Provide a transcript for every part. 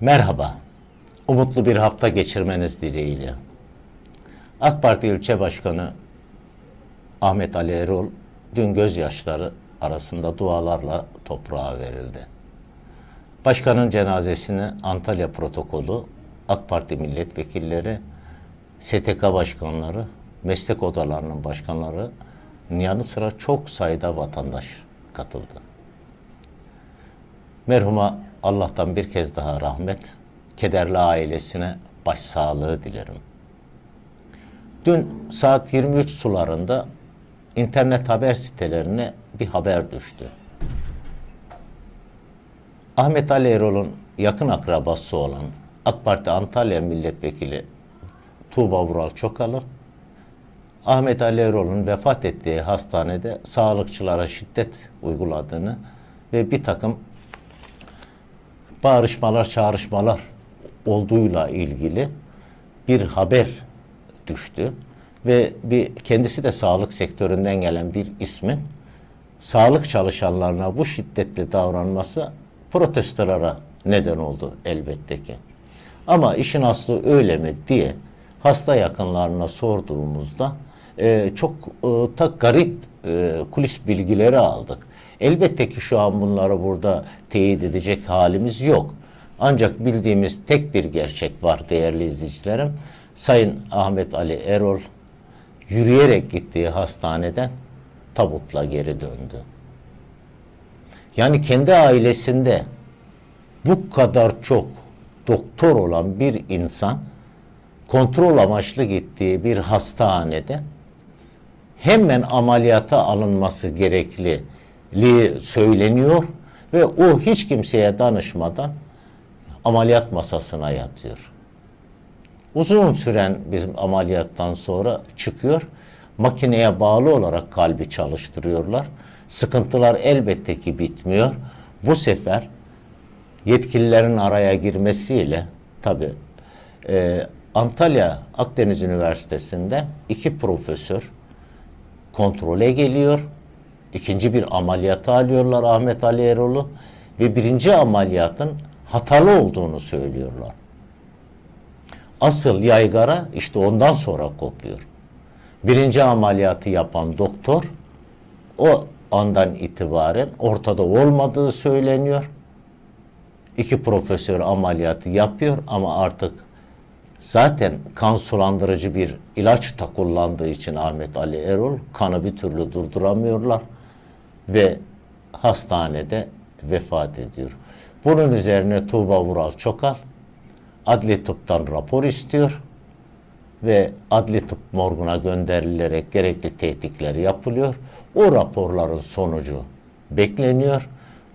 Merhaba. Umutlu bir hafta geçirmeniz dileğiyle. AK Parti İlçe Başkanı Ahmet Ali Erol dün gözyaşları arasında dualarla toprağa verildi. Başkanın cenazesini Antalya protokolü, AK Parti milletvekilleri, STK başkanları, meslek odalarının başkanları yanı sıra çok sayıda vatandaş katıldı. Merhuma Allah'tan bir kez daha rahmet, kederli ailesine başsağlığı dilerim. Dün saat 23 sularında internet haber sitelerine bir haber düştü. Ahmet Ali Erol'un yakın akrabası olan AK Parti Antalya Milletvekili Tuğba Vural Çokalı, Ahmet Ali Erol'un vefat ettiği hastanede sağlıkçılara şiddet uyguladığını ve bir takım bağırışmalar, çağrışmalar olduğuyla ilgili bir haber düştü ve bir kendisi de sağlık sektöründen gelen bir ismin sağlık çalışanlarına bu şiddetli davranması protestolara neden oldu elbette ki. Ama işin aslı öyle mi diye hasta yakınlarına sorduğumuzda e, çok e, ta garip e, kulis bilgileri aldık. Elbette ki şu an bunları burada teyit edecek halimiz yok. Ancak bildiğimiz tek bir gerçek var değerli izleyicilerim. Sayın Ahmet Ali Erol yürüyerek gittiği hastaneden tabutla geri döndü. Yani kendi ailesinde bu kadar çok doktor olan bir insan kontrol amaçlı gittiği bir hastanede hemen ameliyata alınması gerekliliği söyleniyor ve o hiç kimseye danışmadan ameliyat masasına yatıyor. Uzun süren bizim ameliyattan sonra çıkıyor. Makineye bağlı olarak kalbi çalıştırıyorlar. Sıkıntılar elbette ki bitmiyor. Bu sefer yetkililerin araya girmesiyle tabi e, Antalya Akdeniz Üniversitesi'nde iki profesör kontrole geliyor. İkinci bir ameliyata alıyorlar Ahmet Ali Erol'u ve birinci ameliyatın hatalı olduğunu söylüyorlar. Asıl yaygara işte ondan sonra kopuyor. Birinci ameliyatı yapan doktor o andan itibaren ortada olmadığı söyleniyor. İki profesör ameliyatı yapıyor ama artık zaten kan sulandırıcı bir ilaç da kullandığı için Ahmet Ali Erol kanı bir türlü durduramıyorlar ve hastanede vefat ediyor. Bunun üzerine Tuğba Vural Çokal adli tıptan rapor istiyor ve adli tıp morguna gönderilerek gerekli tetkikler yapılıyor. O raporların sonucu bekleniyor.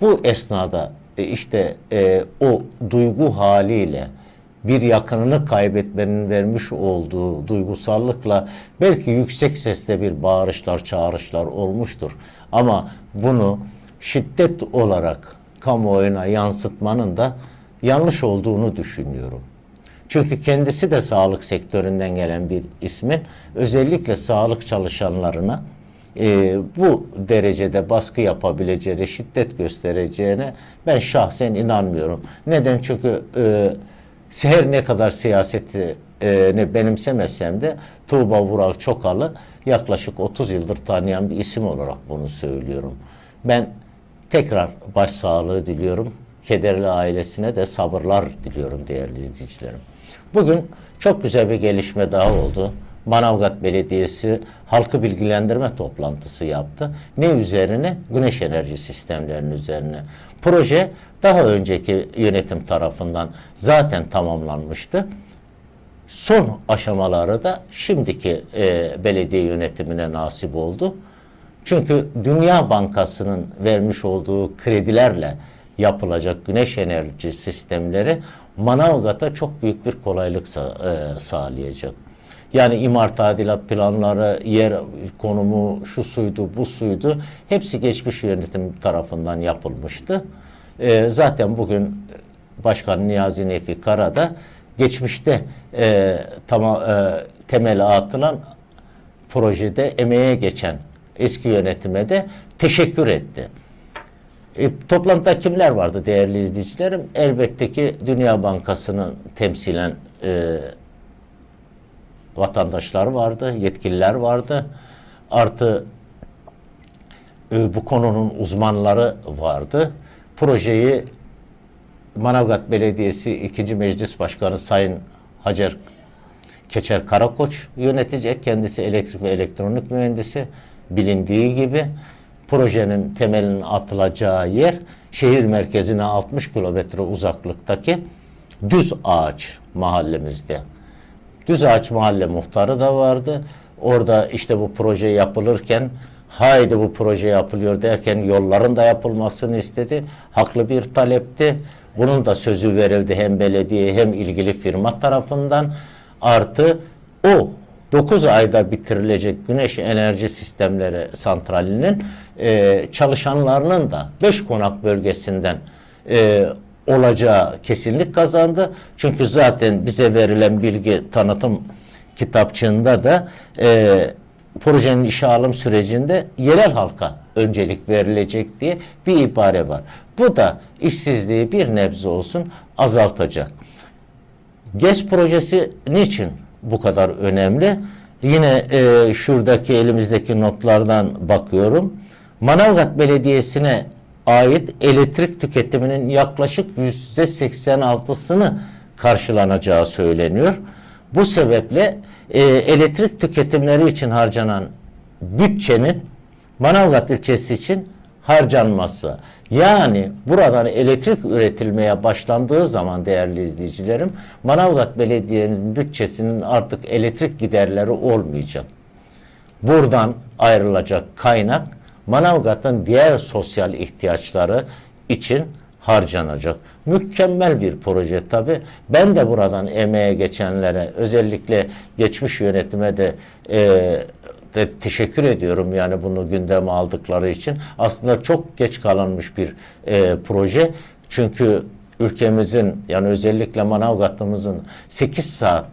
Bu esnada e, işte e, o duygu haliyle bir yakınını kaybetmenin vermiş olduğu duygusallıkla belki yüksek sesle bir bağırışlar, çağrışlar olmuştur. Ama bunu şiddet olarak kamuoyuna yansıtmanın da yanlış olduğunu düşünüyorum. Çünkü kendisi de sağlık sektöründen gelen bir ismin özellikle sağlık çalışanlarına e, bu derecede baskı yapabileceğine, şiddet göstereceğine ben şahsen inanmıyorum. Neden? Çünkü e, her ne kadar siyaseti e, ne benimsemesem de Tuğba Vural Çokalı yaklaşık 30 yıldır tanıyan bir isim olarak bunu söylüyorum. Ben tekrar başsağlığı diliyorum. Kederli ailesine de sabırlar diliyorum değerli izleyicilerim. Bugün çok güzel bir gelişme daha oldu. Manavgat Belediyesi halkı bilgilendirme toplantısı yaptı. Ne üzerine? Güneş enerji sistemlerinin üzerine. Proje daha önceki yönetim tarafından zaten tamamlanmıştı. Son aşamaları da şimdiki e, belediye yönetimine nasip oldu. Çünkü Dünya Bankası'nın vermiş olduğu kredilerle yapılacak güneş enerji sistemleri Manavgat'a çok büyük bir kolaylık sa- e, sağlayacak. Yani imar tadilat planları, yer konumu, şu suydu, bu suydu. Hepsi geçmiş yönetim tarafından yapılmıştı. E, zaten bugün Başkan Niyazi Nefi Kara da geçmişte e, tamam e, temeli atılan projede emeğe geçen eski yönetime de teşekkür etti. E, toplantıda kimler vardı değerli izleyicilerim? Elbette ki Dünya Bankası'nın temsilen e, vatandaşlar vardı, yetkililer vardı. Artı e, bu konunun uzmanları vardı. Projeyi Manavgat Belediyesi 2. Meclis Başkanı Sayın Hacer Keçer Karakoç yönetecek. Kendisi elektrik ve elektronik mühendisi. Bilindiği gibi projenin temelinin atılacağı yer şehir merkezine 60 kilometre uzaklıktaki Düz Ağaç mahallemizde. Düz Ağaç Mahalle muhtarı da vardı. Orada işte bu proje yapılırken haydi bu proje yapılıyor derken yolların da yapılmasını istedi. Haklı bir talepti. Bunun da sözü verildi hem belediye hem ilgili firma tarafından. Artı o 9 ayda bitirilecek güneş enerji sistemleri santralinin e, çalışanlarının da 5 konak bölgesinden e, olacağı kesinlik kazandı. Çünkü zaten bize verilen bilgi tanıtım kitapçığında da e, projenin işe alım sürecinde yerel halka öncelik verilecek diye bir ibare var. Bu da işsizliği bir nebze olsun azaltacak. GES projesi niçin bu kadar önemli? Yine e, şuradaki elimizdeki notlardan bakıyorum. Manavgat Belediyesi'ne ait elektrik tüketiminin yaklaşık yüzde 86'sını karşılanacağı söyleniyor. Bu sebeple e, elektrik tüketimleri için harcanan bütçenin Manavgat ilçesi için harcanması. Yani buradan elektrik üretilmeye başlandığı zaman değerli izleyicilerim Manavgat Belediye'nin bütçesinin artık elektrik giderleri olmayacak. Buradan ayrılacak kaynak Manavgat'ın diğer sosyal ihtiyaçları için harcanacak. Mükemmel bir proje tabi. Ben de buradan emeğe geçenlere özellikle geçmiş yönetime de e, de teşekkür ediyorum yani bunu gündeme aldıkları için. Aslında çok geç kalınmış bir e, proje. Çünkü ülkemizin yani özellikle Manavgat'ımızın 8 saat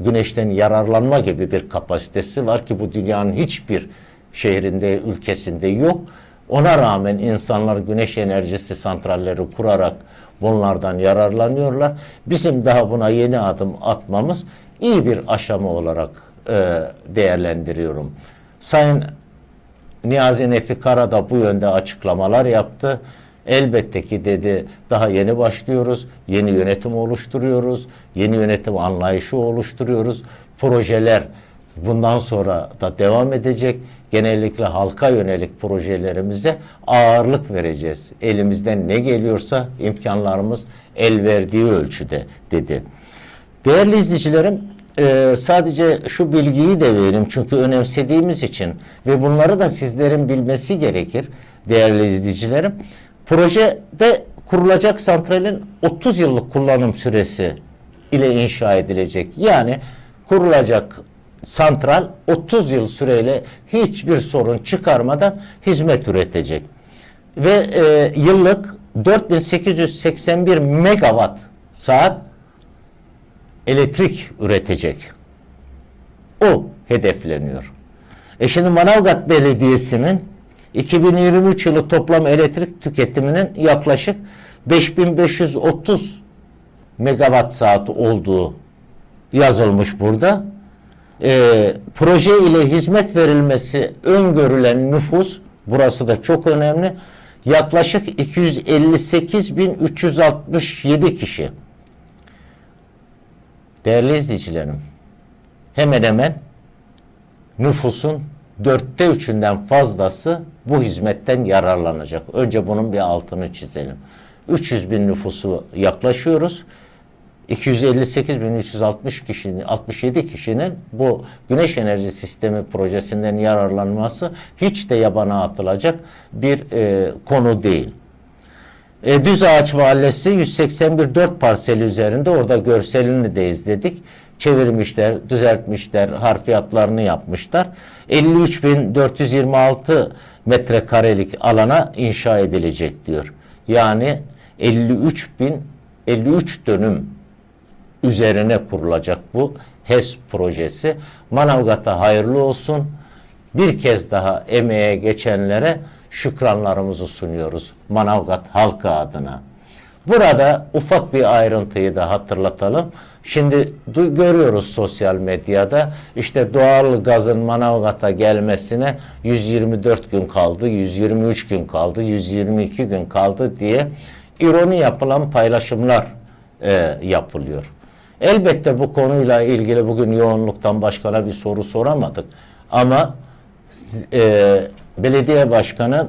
güneşten yararlanma gibi bir kapasitesi var ki bu dünyanın hiçbir şehrinde, ülkesinde yok. Ona rağmen insanlar güneş enerjisi santralleri kurarak bunlardan yararlanıyorlar. Bizim daha buna yeni adım atmamız iyi bir aşama olarak e, değerlendiriyorum. Sayın Niyazi Nefi Kara da bu yönde açıklamalar yaptı. Elbette ki dedi daha yeni başlıyoruz, yeni yönetim oluşturuyoruz, yeni yönetim anlayışı oluşturuyoruz. Projeler bundan sonra da devam edecek. Genellikle halka yönelik projelerimize ağırlık vereceğiz. Elimizden ne geliyorsa imkanlarımız el verdiği ölçüde dedi. Değerli izleyicilerim e, sadece şu bilgiyi de verelim çünkü önemsediğimiz için ve bunları da sizlerin bilmesi gerekir değerli izleyicilerim. Projede kurulacak santralin 30 yıllık kullanım süresi ile inşa edilecek. Yani kurulacak santral 30 yıl süreyle hiçbir sorun çıkarmadan hizmet üretecek. Ve e, yıllık 4881 megawatt saat elektrik üretecek. O hedefleniyor. E şimdi Manavgat Belediyesi'nin 2023 yılı toplam elektrik tüketiminin yaklaşık 5530 megawatt saat olduğu yazılmış burada. E, proje ile hizmet verilmesi öngörülen nüfus, burası da çok önemli, yaklaşık 258.367 kişi. Değerli izleyicilerim, hemen hemen nüfusun dörtte üçünden fazlası bu hizmetten yararlanacak. Önce bunun bir altını çizelim. 300 bin nüfusu yaklaşıyoruz. 258.360 kişinin 67 kişinin bu güneş enerji sistemi projesinden yararlanması hiç de yabana atılacak bir e, konu değil. E, Düz Ağaç Mahallesi 181 4 parseli üzerinde orada görselini de izledik. Çevirmişler, düzeltmişler, harfiyatlarını yapmışlar. 53.426 metrekarelik alana inşa edilecek diyor. Yani 53 bin 53 dönüm üzerine kurulacak bu HES projesi. Manavgat'a hayırlı olsun. Bir kez daha emeğe geçenlere şükranlarımızı sunuyoruz Manavgat halkı adına. Burada ufak bir ayrıntıyı da hatırlatalım. Şimdi görüyoruz sosyal medyada işte doğal gazın Manavgat'a gelmesine 124 gün kaldı, 123 gün kaldı, 122 gün kaldı diye ironi yapılan paylaşımlar e, yapılıyor. Elbette bu konuyla ilgili bugün yoğunluktan başkana bir soru soramadık. Ama e, belediye başkanı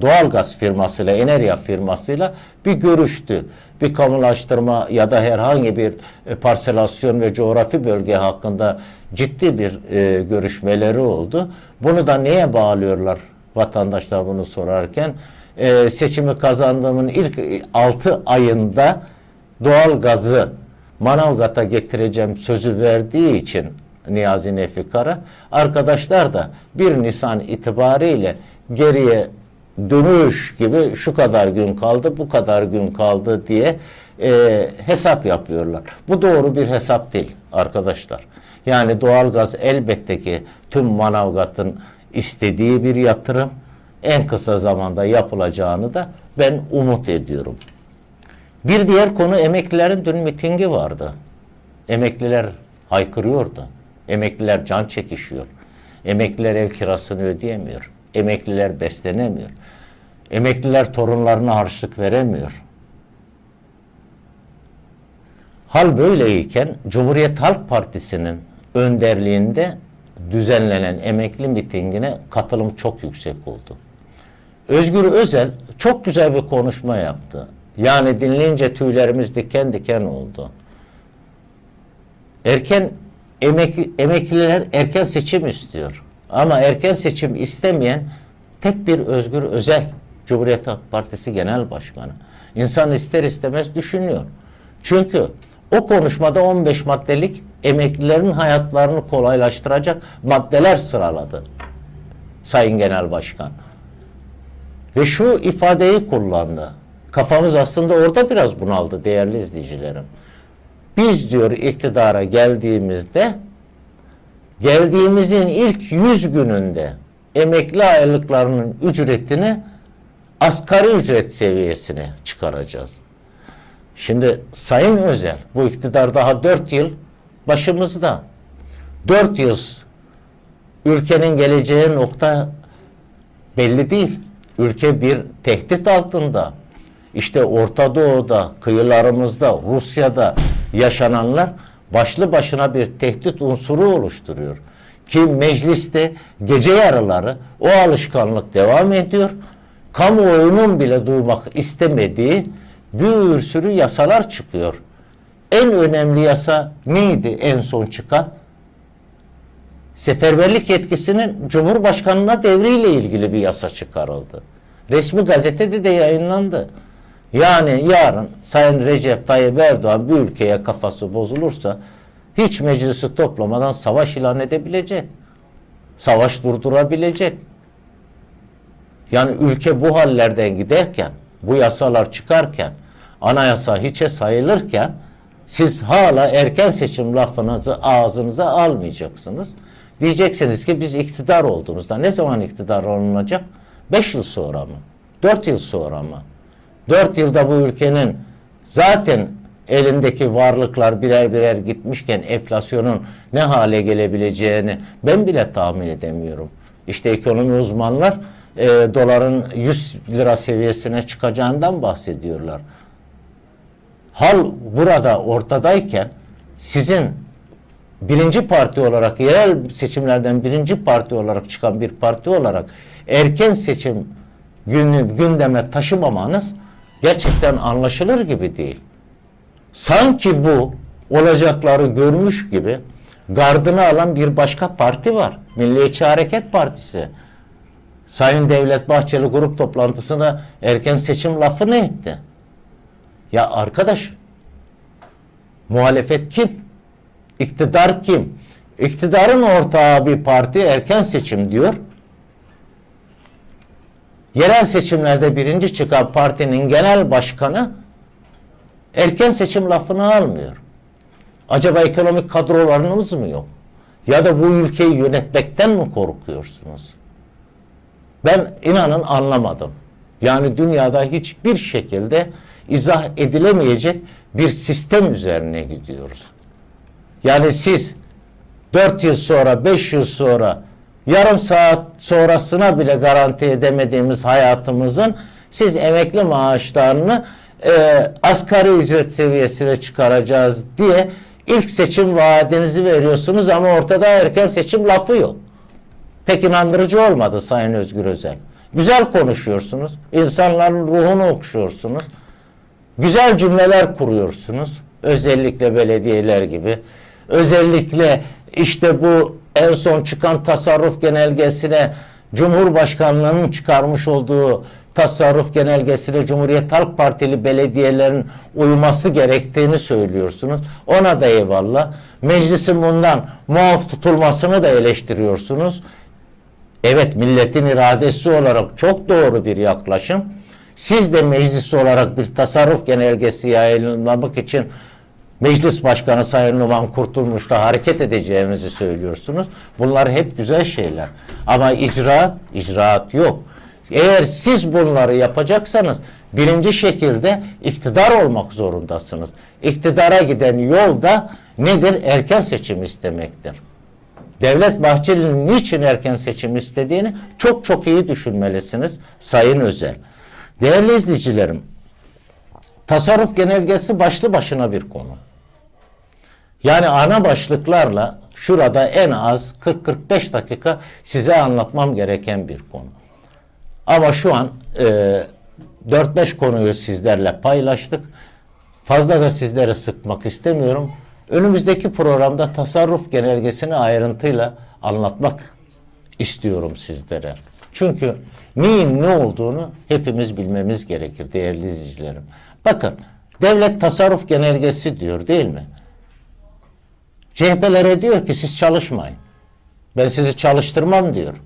doğalgaz firmasıyla, Enerya firmasıyla bir görüştü. Bir kamulaştırma ya da herhangi bir e, parselasyon ve coğrafi bölge hakkında ciddi bir e, görüşmeleri oldu. Bunu da neye bağlıyorlar vatandaşlar bunu sorarken? E, seçimi kazandığımın ilk 6 ayında doğalgazı Manavgat'a getireceğim sözü verdiği için Niyazi Nefik Kara, arkadaşlar da 1 Nisan itibariyle geriye dönüş gibi şu kadar gün kaldı, bu kadar gün kaldı diye e, hesap yapıyorlar. Bu doğru bir hesap değil arkadaşlar. Yani doğalgaz elbette ki tüm Manavgat'ın istediği bir yatırım. En kısa zamanda yapılacağını da ben umut ediyorum. Bir diğer konu emeklilerin dün mitingi vardı. Emekliler haykırıyordu. Emekliler can çekişiyor. Emekliler ev kirasını ödeyemiyor. Emekliler beslenemiyor. Emekliler torunlarına harçlık veremiyor. Hal böyleyken Cumhuriyet Halk Partisi'nin önderliğinde düzenlenen emekli mitingine katılım çok yüksek oldu. Özgür Özel çok güzel bir konuşma yaptı. Yani dinleyince tüylerimiz diken diken oldu. Erken emek, emekliler erken seçim istiyor. Ama erken seçim istemeyen tek bir Özgür Özel, Cumhuriyet Halk Partisi Genel Başkanı. İnsan ister istemez düşünüyor. Çünkü o konuşmada 15 maddelik emeklilerin hayatlarını kolaylaştıracak maddeler sıraladı. Sayın Genel Başkan. Ve şu ifadeyi kullandı. Kafamız aslında orada biraz bunaldı değerli izleyicilerim. Biz diyor iktidara geldiğimizde geldiğimizin ilk 100 gününde emekli aylıklarının ücretini asgari ücret seviyesine çıkaracağız. Şimdi Sayın Özel bu iktidar daha 4 yıl başımızda. 4 yıl ülkenin geleceği nokta belli değil. Ülke bir tehdit altında. İşte Orta Doğu'da, kıyılarımızda, Rusya'da yaşananlar başlı başına bir tehdit unsuru oluşturuyor. Ki mecliste gece yarıları o alışkanlık devam ediyor. Kamuoyunun bile duymak istemediği bir sürü yasalar çıkıyor. En önemli yasa neydi en son çıkan? Seferberlik yetkisinin Cumhurbaşkanına devriyle ilgili bir yasa çıkarıldı. Resmi gazetede de yayınlandı. Yani yarın Sayın Recep Tayyip Erdoğan bir ülkeye kafası bozulursa hiç meclisi toplamadan savaş ilan edebilecek. Savaş durdurabilecek. Yani ülke bu hallerden giderken, bu yasalar çıkarken, anayasa hiçe sayılırken siz hala erken seçim lafınızı ağzınıza almayacaksınız. Diyeceksiniz ki biz iktidar olduğumuzda ne zaman iktidar olunacak? 5 yıl sonra mı? 4 yıl sonra mı? 4 yılda bu ülkenin zaten elindeki varlıklar birer birer gitmişken enflasyonun ne hale gelebileceğini ben bile tahmin edemiyorum. İşte ekonomi uzmanlar e, doların 100 lira seviyesine çıkacağından bahsediyorlar. Hal burada ortadayken sizin birinci parti olarak yerel seçimlerden birinci parti olarak çıkan bir parti olarak erken seçim günü gündeme taşımamanız gerçekten anlaşılır gibi değil. Sanki bu olacakları görmüş gibi gardını alan bir başka parti var. Milliyetçi Hareket Partisi. Sayın Devlet Bahçeli grup toplantısına erken seçim lafı ne etti? Ya arkadaş muhalefet kim? İktidar kim? İktidarın ortağı bir parti erken seçim diyor. Yerel seçimlerde birinci çıkan partinin genel başkanı erken seçim lafını almıyor. Acaba ekonomik kadrolarınız mı yok? Ya da bu ülkeyi yönetmekten mi korkuyorsunuz? Ben inanın anlamadım. Yani dünyada hiçbir şekilde izah edilemeyecek bir sistem üzerine gidiyoruz. Yani siz 4 yıl sonra, 5 yıl sonra, yarım saat sonrasına bile garanti edemediğimiz hayatımızın siz emekli maaşlarını e, asgari ücret seviyesine çıkaracağız diye ilk seçim vaadinizi veriyorsunuz ama ortada erken seçim lafı yok. Pek inandırıcı olmadı Sayın Özgür Özel. Güzel konuşuyorsunuz. insanların ruhunu okşuyorsunuz. Güzel cümleler kuruyorsunuz. Özellikle belediyeler gibi. Özellikle işte bu en son çıkan tasarruf genelgesine Cumhurbaşkanlığının çıkarmış olduğu tasarruf genelgesine Cumhuriyet Halk Partili belediyelerin uyması gerektiğini söylüyorsunuz. Ona da eyvallah. Meclisin bundan muaf tutulmasını da eleştiriyorsunuz. Evet milletin iradesi olarak çok doğru bir yaklaşım. Siz de meclis olarak bir tasarruf genelgesi yayınlamak için Meclis Başkanı Sayın Numan Kurtulmuş'la hareket edeceğimizi söylüyorsunuz. Bunlar hep güzel şeyler. Ama icraat, icraat yok. Eğer siz bunları yapacaksanız birinci şekilde iktidar olmak zorundasınız. İktidara giden yol da nedir? Erken seçim istemektir. Devlet Bahçeli'nin niçin erken seçim istediğini çok çok iyi düşünmelisiniz Sayın Özel. Değerli izleyicilerim, tasarruf genelgesi başlı başına bir konu. Yani ana başlıklarla şurada en az 40-45 dakika size anlatmam gereken bir konu. Ama şu an e, 4-5 konuyu sizlerle paylaştık. Fazla da sizleri sıkmak istemiyorum. Önümüzdeki programda tasarruf genelgesini ayrıntıyla anlatmak istiyorum sizlere. Çünkü neyin ne olduğunu hepimiz bilmemiz gerekir değerli izleyicilerim. Bakın devlet tasarruf genelgesi diyor değil mi? CHP'lere diyor ki siz çalışmayın. Ben sizi çalıştırmam diyor.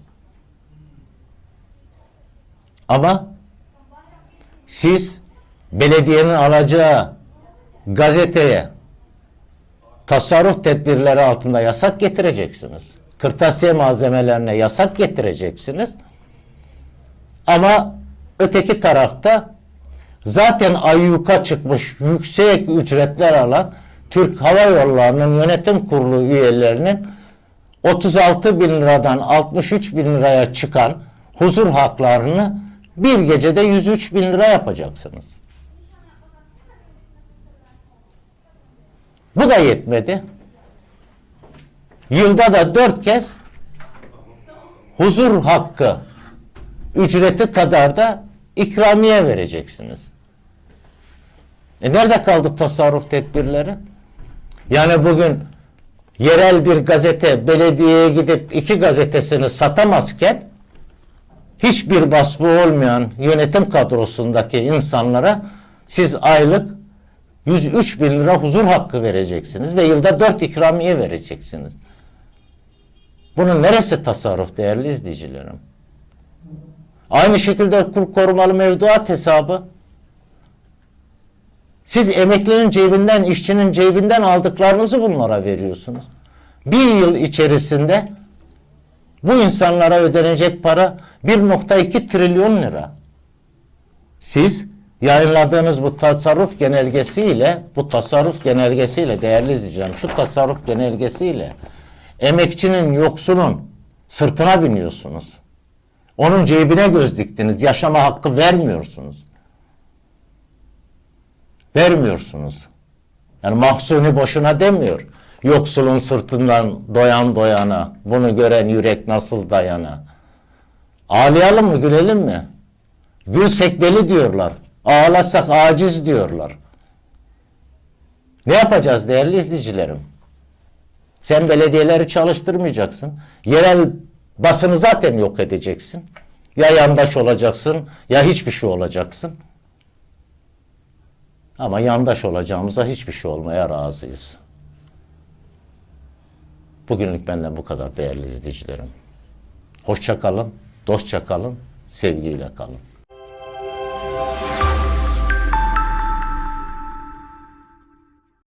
Ama siz belediyenin alacağı gazeteye tasarruf tedbirleri altında yasak getireceksiniz. Kırtasiye malzemelerine yasak getireceksiniz. Ama öteki tarafta zaten ayyuka çıkmış yüksek ücretler alan Türk Hava Yolları'nın yönetim kurulu üyelerinin 36 bin liradan 63 bin liraya çıkan huzur haklarını bir gecede 103 bin lira yapacaksınız. Bu da yetmedi. Yılda da dört kez huzur hakkı ücreti kadar da ikramiye vereceksiniz. E nerede kaldı tasarruf tedbirleri? Yani bugün yerel bir gazete belediyeye gidip iki gazetesini satamazken hiçbir vasfı olmayan yönetim kadrosundaki insanlara siz aylık 103 bin lira huzur hakkı vereceksiniz ve yılda 4 ikramiye vereceksiniz. Bunun neresi tasarruf değerli izleyicilerim? Aynı şekilde kur korumalı mevduat hesabı. Siz emeklinin cebinden, işçinin cebinden aldıklarınızı bunlara veriyorsunuz. Bir yıl içerisinde bu insanlara ödenecek para 1.2 trilyon lira. Siz yayınladığınız bu tasarruf genelgesiyle, bu tasarruf genelgesiyle değerli izleyicilerim, şu tasarruf genelgesiyle emekçinin, yoksulun sırtına biniyorsunuz. Onun cebine göz diktiniz. Yaşama hakkı vermiyorsunuz. Vermiyorsunuz. Yani mahzuni boşuna demiyor. Yoksulun sırtından doyan doyana, bunu gören yürek nasıl dayana. Ağlayalım mı, gülelim mi? Gülsek deli diyorlar. Ağlasak aciz diyorlar. Ne yapacağız değerli izleyicilerim? Sen belediyeleri çalıştırmayacaksın. Yerel basını zaten yok edeceksin. Ya yandaş olacaksın ya hiçbir şey olacaksın. Ama yandaş olacağımıza hiçbir şey olmaya razıyız. Bugünlük benden bu kadar değerli izleyicilerim. Hoşça kalın, dostça kalın, sevgiyle kalın.